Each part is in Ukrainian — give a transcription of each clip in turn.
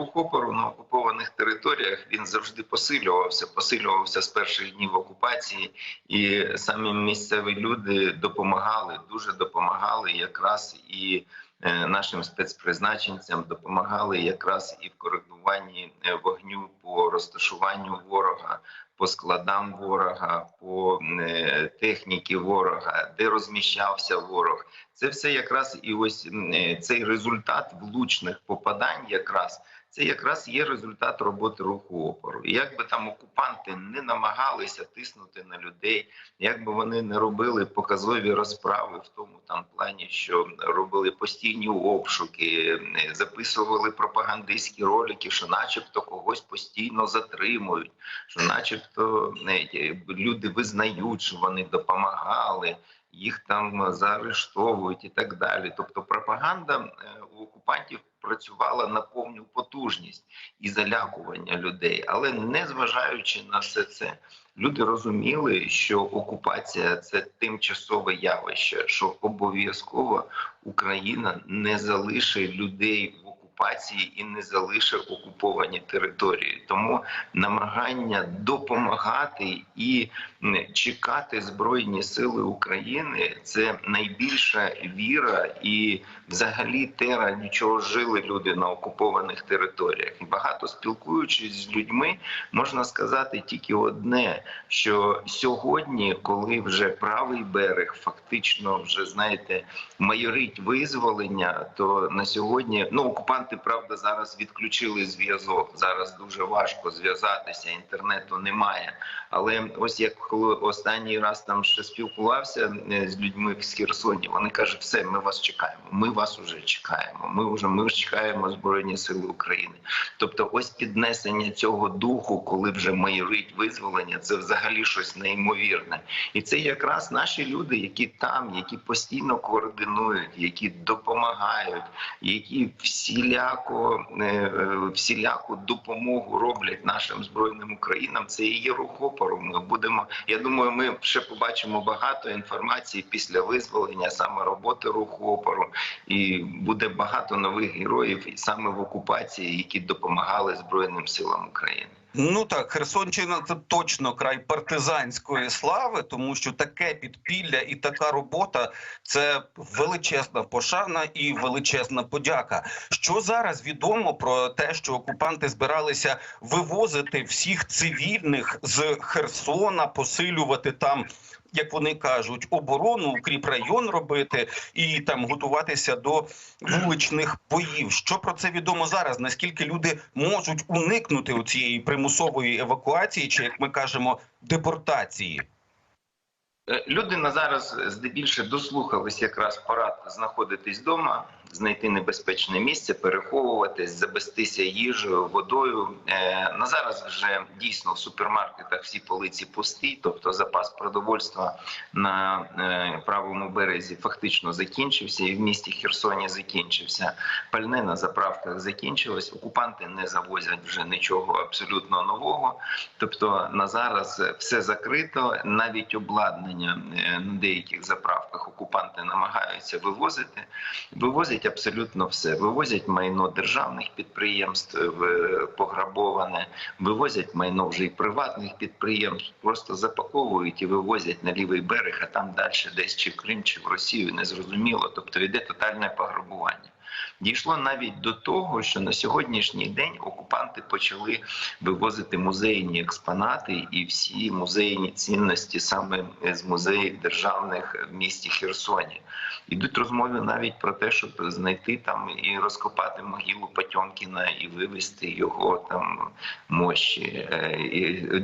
рух опору на окупованих територіях він завжди посилювався. Посилювався з перших днів окупації, і самі місцеві люди допомагали, дуже допомагали якраз і е, нашим спецпризначенцям допомагали якраз і в коригуванні е, вогню по розташуванню ворога. По складам ворога, по е, техніці ворога, де розміщався ворог, це все якраз і ось цей результат влучних попадань, якраз це якраз є результат роботи руху опору. І як би там окупанти не намагалися тиснути на людей, як би вони не робили показові розправи в тому там плані, що робили постійні обшуки, е, записували пропагандистські ролики, що, начебто, когось постійно затримують, що, начебто, люди визнають, що вони допомагали їх там заарештовують і так далі. Тобто, пропаганда е, у окупантів працювала на повну потужність і залякування людей, але не зважаючи на все це, люди розуміли, що окупація це тимчасове явище, що обов'язково Україна не залишить людей в окупації і не залишить окуповані території. Тому намагання допомагати і чекати збройні сили України це найбільша віра, і взагалі те, раді чого жили люди на окупованих територіях. І багато спілкуючись з людьми, можна сказати тільки одне: що сьогодні, коли вже правий берег, фактично вже знаєте, майорить визволення, то на сьогодні ну окупанти правда зараз відключили зв'язок. Зараз дуже важко зв'язатися. Інтернету немає. Але ось як коли останній раз там ще спілкувався е, з людьми з Херсоні, вони кажуть, все, ми вас чекаємо. Ми вас уже чекаємо. Ми вже ми чекаємо збройні сили України. Тобто, ось піднесення цього духу, коли вже майорить визволення, це взагалі щось неймовірне, і це якраз наші люди, які там, які постійно координують, які допомагають, які всіляко е, е, всіляку допомогу роблять нашим збройним Українам. Це і є рух. Ми будемо. Я думаю, ми ще побачимо багато інформації після визволення саме роботи руху опору, і буде багато нових героїв саме в окупації, які допомагали збройним силам України. Ну так, Херсонщина це точно край партизанської слави, тому що таке підпілля і така робота це величезна пошана і величезна подяка. Що зараз відомо про те, що окупанти збиралися вивозити всіх цивільних з Херсона, посилювати там як вони кажуть, оборону укріп район робити і там готуватися до вуличних боїв. Що про це відомо зараз? Наскільки люди можуть уникнути у цієї примусової евакуації, чи як ми кажемо, депортації? Е, люди на зараз здебільше дослухались якраз порад знаходитись вдома знайти небезпечне місце, переховуватись, забестися їжею, водою. Е, на зараз вже дійсно в супермаркетах всі полиці пусті, тобто запас продовольства на е, правому березі фактично закінчився, і в місті Херсоні закінчився. Пальне на заправках закінчилось. Окупанти не завозять вже нічого абсолютно нового. Тобто на зараз все закрито, навіть обладнання е, на деяких заправках окупанти намагаються вивозити, вивозять вивозять абсолютно все. Вивозять майно державних підприємств пограбоване, вивозять майно вже і приватних підприємств, просто запаковують і вивозять на лівий берег, а там далі десь чи в Крим, чи в Росію незрозуміло. Тобто йде тотальне пограбування. Дійшло навіть до того, що на сьогоднішній день окупанти почали вивозити музейні експонати і всі музейні цінності саме з музеїв державних в місті Херсоні. Ідуть розмови навіть про те, щоб знайти там і розкопати могилу Потьомкіна і вивезти його там мощі. Е,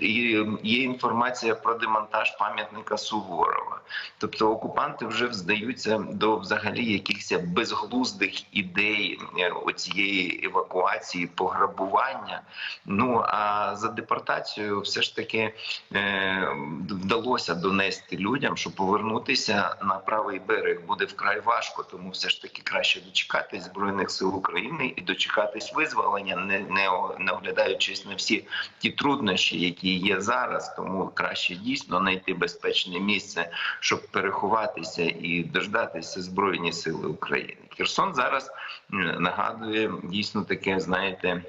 і Є інформація про демонтаж пам'ятника Суворова. Тобто окупанти вже вздаються до взагалі якихось безглуздих ідей е, оцієї евакуації, пограбування. Ну а за депортацію все ж таки е, вдалося донести людям, що повернутися на правий берег буде вкрай важко, тому все ж таки краще дочекатись збройних сил України і дочекатись визволення, не не, не оглядаючись на всі ті труднощі, які є зараз. Тому краще дійсно знайти безпечне місце, щоб переховатися і дождатися збройні сили України. Херсон зараз нагадує дійсно таке, знаєте.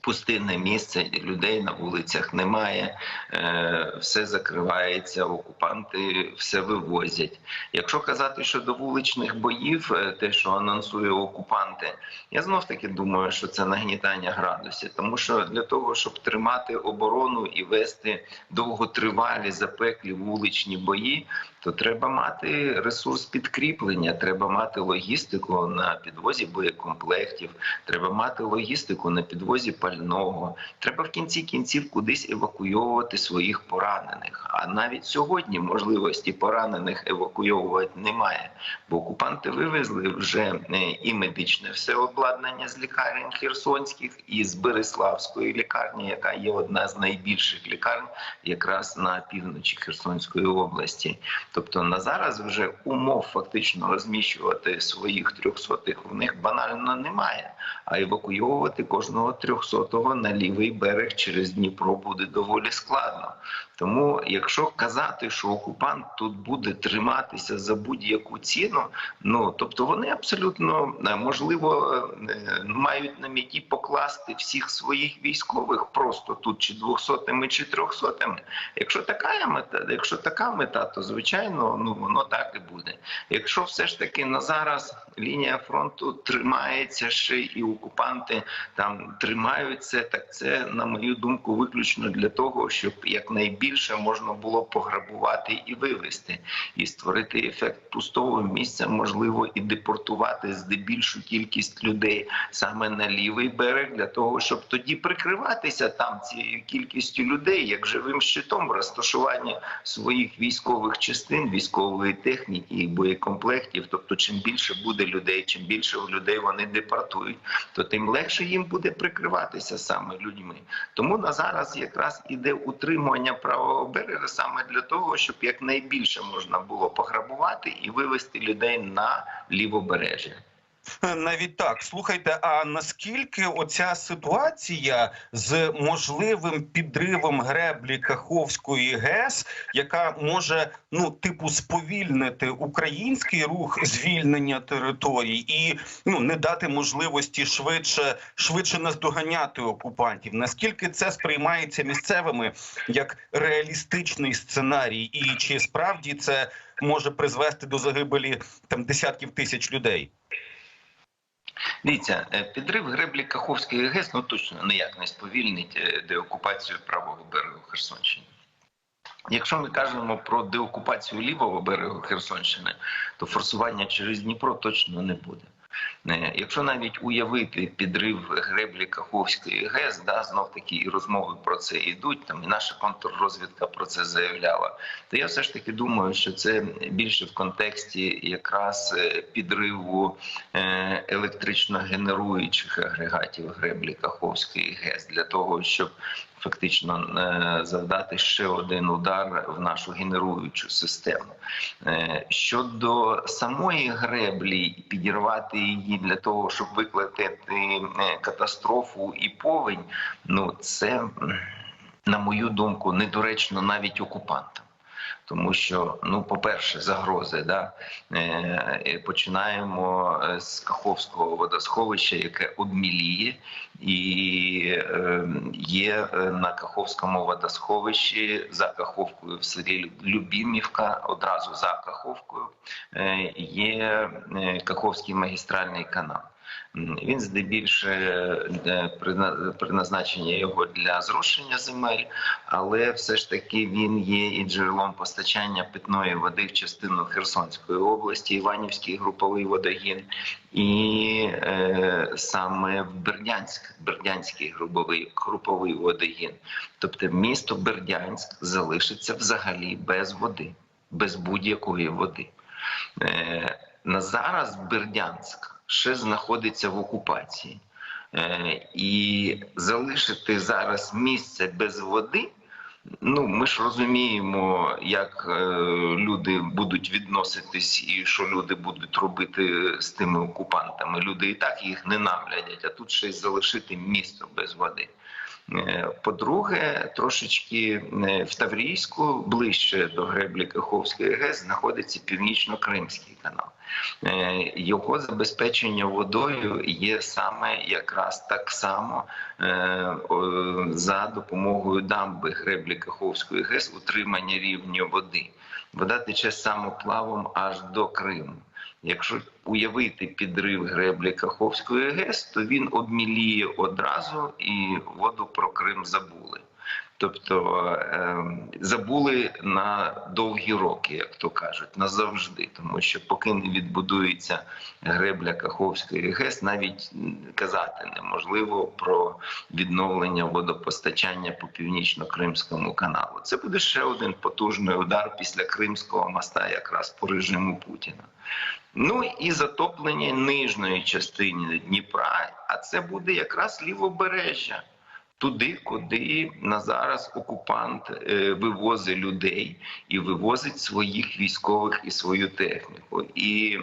Пустинне місце, людей на вулицях немає, е, все закривається, окупанти все вивозять. Якщо казати щодо вуличних боїв, е, те, що анонсує окупанти, я знов таки думаю, що це нагнітання градусів, тому що для того, щоб тримати оборону і вести довготривалі запеклі вуличні бої, то треба мати ресурс підкріплення, треба мати логістику на підвозі боєкомплектів, треба мати логістику на підвозі пального. Треба в кінці кінців кудись евакуйовувати своїх поранених. А навіть сьогодні можливості поранених евакуйовувати немає, бо окупанти вивезли вже е, і медичне все обладнання з лікарень херсонських, і з Береславської лікарні, яка є одна з найбільших лікарень, якраз на півночі Херсонської області. Тобто на зараз вже умов фактично розміщувати своїх трьохсотих в них банально немає. А евакуйовувати кожного трьохсотого на лівий берег через Дніпро буде доволі складно. Тому, якщо казати, що окупант тут буде триматися за будь-яку ціну, ну тобто вони абсолютно е, можливо е, мають на меті покласти всіх своїх військових просто тут, чи двохсотими, чи трьохсотими. Якщо така мета, якщо така мета, то звичайно ну воно так і буде. Якщо все ж таки на зараз лінія фронту тримається ще і окупанти там тримаються, так це на мою думку виключно для того, щоб якнайбільше можна було пограбувати і вивести, і створити ефект пустого місця, можливо, і депортувати здебільшу кількість людей саме на лівий берег, для того, щоб тоді прикриватися там цією кількістю людей, як живим щитом в розташуванні своїх військових частин, військової техніки і боєкомплектів. Тобто, чим більше буде людей, чим більше людей вони депортують, то тим легше їм буде прикриватися саме людьми. Тому на зараз якраз іде утримування правого берега саме для того, щоб якнайбільше можна було пограбувати і вивести людей на лівобережжя. Навіть так слухайте. А наскільки оця ситуація з можливим підривом греблі Каховської ГЕС, яка може ну типу сповільнити український рух звільнення територій і ну не дати можливості швидше швидше наздоганяти окупантів? Наскільки це сприймається місцевими як реалістичний сценарій, і чи справді це може призвести до загибелі там десятків тисяч людей? Дивіться, е, підрив греблі Каховської ГЕС ну точно ніяк не сповільнить е, деокупацію правого берегу Херсонщини. Якщо ми кажемо про деокупацію лівого берегу Херсонщини, то форсування через Дніпро точно не буде. Е, Якщо навіть уявити підрив греблі Каховської ГЕС, да, знов таки і розмови про це йдуть. Там і наша контррозвідка про це заявляла. То я все ж таки думаю, що це більше в контексті якраз е, підриву е, електрично генеруючих агрегатів греблі Каховської ГЕС для того, щоб фактично завдати ще один удар в нашу генеруючу систему. Щодо самої греблі, підірвати її для того, щоб викликати е, катастрофу і повень, ну це на мою думку недоречно навіть окупантам. Тому що, ну, по-перше, загрози, да е, починаємо е, з Каховського водосховища, яке обміліє, і е, є на Каховському водосховищі за Каховкою в селі Любімівка, одразу за Каховкою, є Каховський магістральний канал. Він здебільше е, призначення його для зрошення земель, але все ж таки він є і джерелом постачання питної води в частину Херсонської області, Іванівський груповий водогін, і е, саме в Бердянськ, Бердянський груповий, груповий водогін. Тобто місто Бердянськ залишиться взагалі без води, без будь-якої води. Е, на зараз Бердянськ ще знаходиться в окупації. Е, і залишити зараз місце без води. Ну, ми ж розуміємо, як е, люди будуть відноситись, і що люди будуть робити з тими окупантами. Люди і так їх ненавидять, а тут ще й залишити місто без води. Е, По-друге, трошечки е, в Таврійську, ближче до греблі Каховської ГЕС, знаходиться північно-кримський канал. Е, Його забезпечення водою є саме якраз так само за допомогою дамби греблі Каховської ГЕС утримання рівня води. Вода тече самоплавом аж до Криму. Якщо уявити підрив греблі Каховської ГЕС, то він обміліє одразу і воду про Крим забули. Тобто е, забули на довгі роки, як то кажуть, назавжди, тому що поки не відбудується гребля Каховської ГЕС, навіть казати неможливо про відновлення водопостачання по північно-кримському каналу. Це буде ще один потужний удар після Кримського моста, якраз по режиму Путіна. Ну і затоплення нижньої частини Дніпра, а це буде якраз лівобережжя. Туди, куди на зараз окупант е, вивозить людей і вивозить своїх військових і свою техніку, і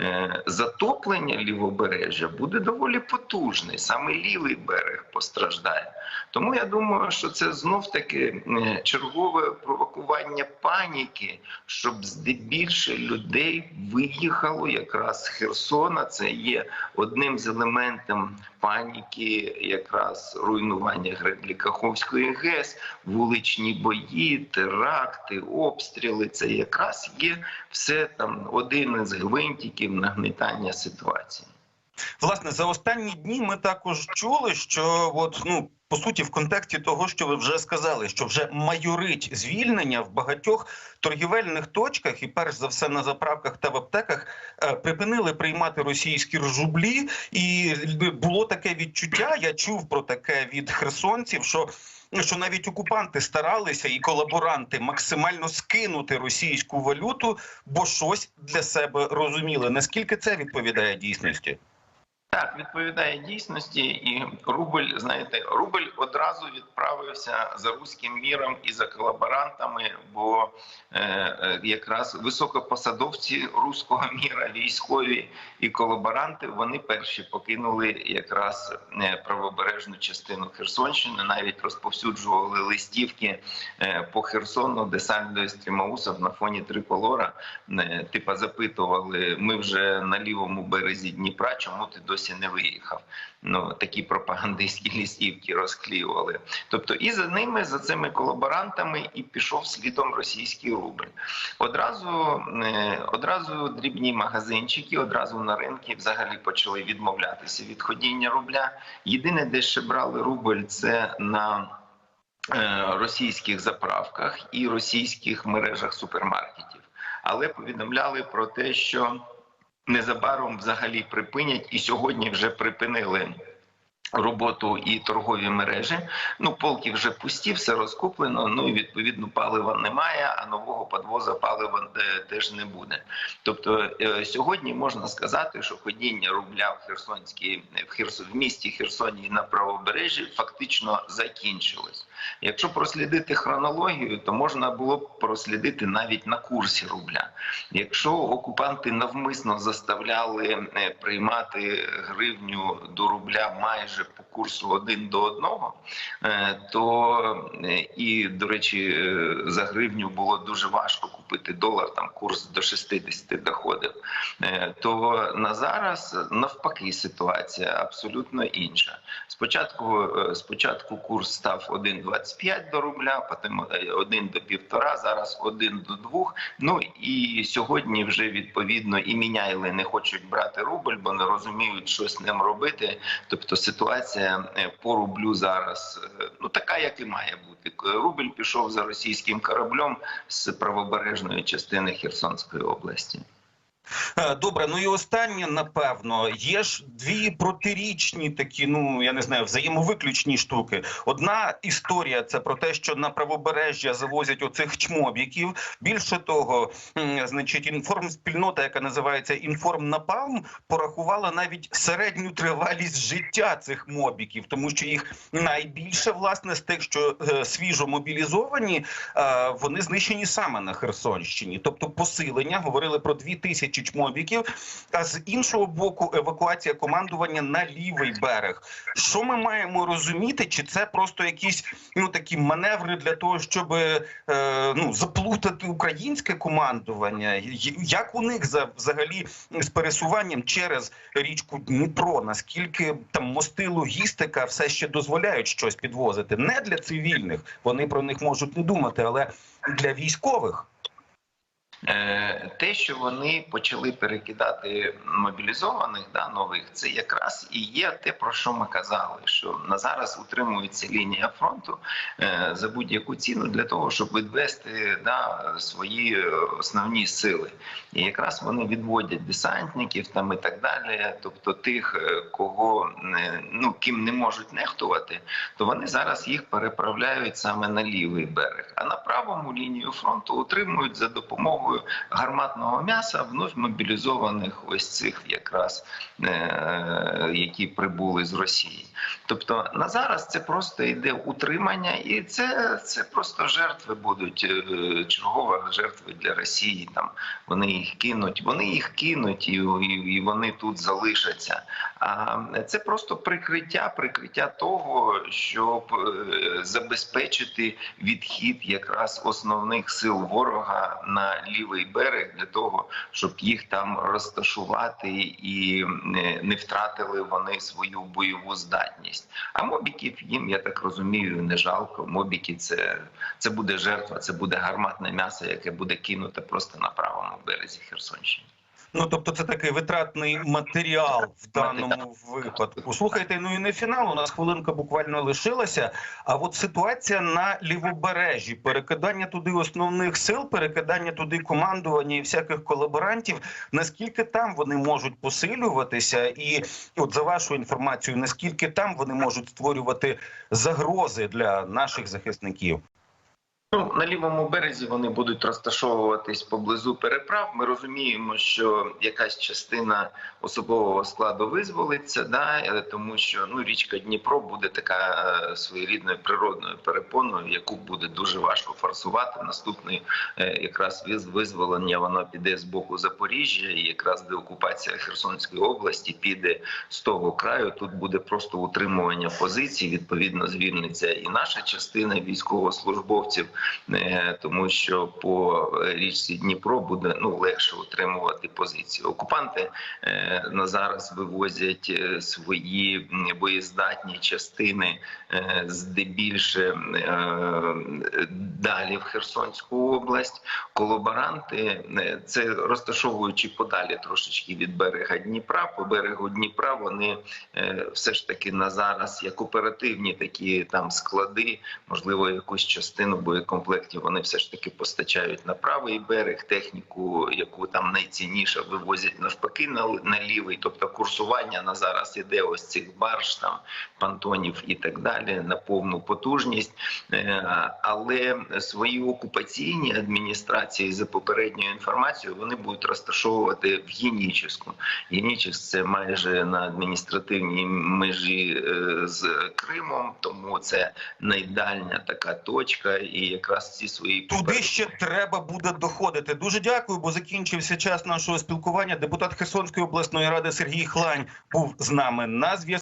е, затоплення лівобережжя буде доволі потужне. Саме лівий берег постраждає. Тому я думаю, що це знов таки е, чергове провокування паніки, щоб здебільше людей виїхало якраз з Херсона. Це є одним з елементів паніки, якраз руйнування греблі Каховської ГЕС, вуличні бої, теракти, обстріли. Це якраз є все там один із гвинтиків нагнетання ситуації. Власне, за останні дні ми також чули, що от ну. По суті, в контексті того, що ви вже сказали, що вже майорить звільнення в багатьох торгівельних точках, і перш за все на заправках та в аптеках е, припинили приймати російські ржублі, і було таке відчуття. Я чув про таке від херсонців, що що навіть окупанти старалися і колаборанти максимально скинути російську валюту, бо щось для себе розуміли. Наскільки це відповідає дійсності? Так, відповідає дійсності, і рубль, знаєте, рубль одразу відправився за руським міром і за колаборантами, бо е, е, якраз високопосадовці руського міра, військові і колаборанти, вони перші покинули якраз е, правобережну частину Херсонщини, навіть розповсюджували листівки е, по Херсону, де Сальдо Стрімаусов на фоні триколора, типа запитували: ми вже на лівому березі Дніпра, чому ти досі досі не виїхав. Ну такі пропагандистські лістівки розклеювали. Тобто, і за ними, за цими колаборантами, і пішов слідом російський рубль. Одразу одразу дрібні магазинчики, одразу на ринки взагалі почали відмовлятися від ходіння рубля. Єдине, де ще брали рубль, це на російських заправках і російських мережах супермаркетів, але повідомляли про те, що незабаром взагалі припинять і сьогодні вже припинили. Роботу і торгові мережі. Ну, полки вже пусті, все розкуплено. Ну і відповідно палива немає, а нового подвоза палива теж не буде. Тобто е, сьогодні можна сказати, що ходіння рубля в Херсонській в Херсон в місті Херсоні на правобережжі фактично закінчилось. Якщо прослідити хронологію, то можна було б прослідити навіть на курсі рубля. Якщо окупанти навмисно заставляли е, приймати гривню до рубля майже по курсу один до одного, е, то е, і до речі, за гривню було дуже важко купити долар. Там курс до 60 доходив. То на зараз навпаки ситуація абсолютно інша. Спочатку спочатку курс став 1,25 до рубля, потім 1 до 1,5, зараз 1 до 2. Ну і сьогодні вже відповідно і міняйли не хочуть брати рубль, бо не розуміють, що з ним робити. Тобто ситуація по рублю зараз ну така, як і має бути. Рубль пішов за російським кораблем з правобережної частини Херсонської області. Добре, ну і останнє, напевно, є ж дві протирічні такі, ну я не знаю, взаємовиключні штуки. Одна історія це про те, що на правобережжя завозять оцих чмобіків. Більше того, значить, інформспільнота, яка називається інформнапалм, порахувала навіть середню тривалість життя цих мобіків, тому що їх найбільше власне з тих, що е, свіжо мобілізовані, е, вони знищені саме на Херсонщині, тобто посилення говорили про дві тисячі чечмобіків, а з іншого боку, евакуація командування на лівий берег. Що ми маємо розуміти? Чи це просто якісь ну такі маневри для того, щоб е, ну заплутати українське командування? Як у них за взагалі з пересуванням через річку Дніпро? Наскільки там мости, логістика все ще дозволяють щось підвозити? Не для цивільних, вони про них можуть не думати, але для військових. Е, Те, що вони почали перекидати мобілізованих да, нових, це якраз і є те, про що ми казали, що на зараз утримується лінія фронту е, за будь-яку ціну для того, щоб відвести да, свої е, основні сили. І якраз вони відводять десантників там і так далі. Тобто тих, кого ну ким не можуть нехтувати, то вони зараз їх переправляють саме на лівий берег. А на правому лінію фронту утримують за допомогою гарматного м'яса вновь мобілізованих ось цих якраз е, які прибули з Росії. Тобто на зараз це просто йде утримання, і це, це просто жертви будуть е, чергова жертви для Росії. Там вони їх кинуть, вони їх кинуть і, і, і вони тут залишаться. А це просто прикриття, прикриття того, щоб е, забезпечити відхід якраз основних сил ворога на лівий берег для того, щоб їх там розташувати і не, не втратили вони свою бойову здатність. А мобіків їм, я так розумію, не жалко. Мобіки це, це буде жертва, це буде гарматне м'ясо, яке буде кинуте просто на правому березі Херсонщини. Ну тобто, це такий витратний матеріал в даному випадку. Слухайте, ну і не фінал. У нас хвилинка буквально лишилася. А от ситуація на лівобережжі, перекидання туди основних сил, перекидання туди командування і всяких колаборантів. Наскільки там вони можуть посилюватися, і от за вашу інформацію, наскільки там вони можуть створювати загрози для наших захисників? Ну, на лівому березі вони будуть розташовуватись поблизу переправ. Ми розуміємо, що якась частина особового складу визволиться, да, е, тому що ну річка Дніпро буде така е, своєрідною природною перепоною, яку буде дуже важко форсувати. Наступний е, якраз виз- визволення воно піде з боку Запоріжжя, і якраз деокупація Херсонської області піде з того краю. Тут буде просто утримування позицій. Відповідно, звільниться і наша частина військовослужбовців. Е, тому що по річці Дніпро буде ну легше утримувати позиції. Окупанти е, на зараз вивозять е, свої боєздатні частини здебільше далі в Херсонську область. Колаборанти це розташовуючи подалі трошечки від берега Дніпра. По берегу Дніпра вони все ж таки на зараз як оперативні такі там склади, можливо, якусь частину боєкомплектів вони все ж таки постачають на правий берег, техніку, яку там найцінніше вивозять навпаки на, на лівий. Тобто курсування на зараз іде ось цих барж, там пантонів і так далі на повну потужність. Е, Але свої окупаційні адміністрації за попередньою інформацією вони будуть розташовувати в Генічеську. Генічеськ – це майже на адміністративній межі е, з Кримом, тому це найдальня така точка, і якраз ці свої Туди ще треба буде доходити. Дуже дякую, бо закінчився час нашого спілкування. Депутат Херсонської обласної ради Сергій Хлань був з нами на зв'язку.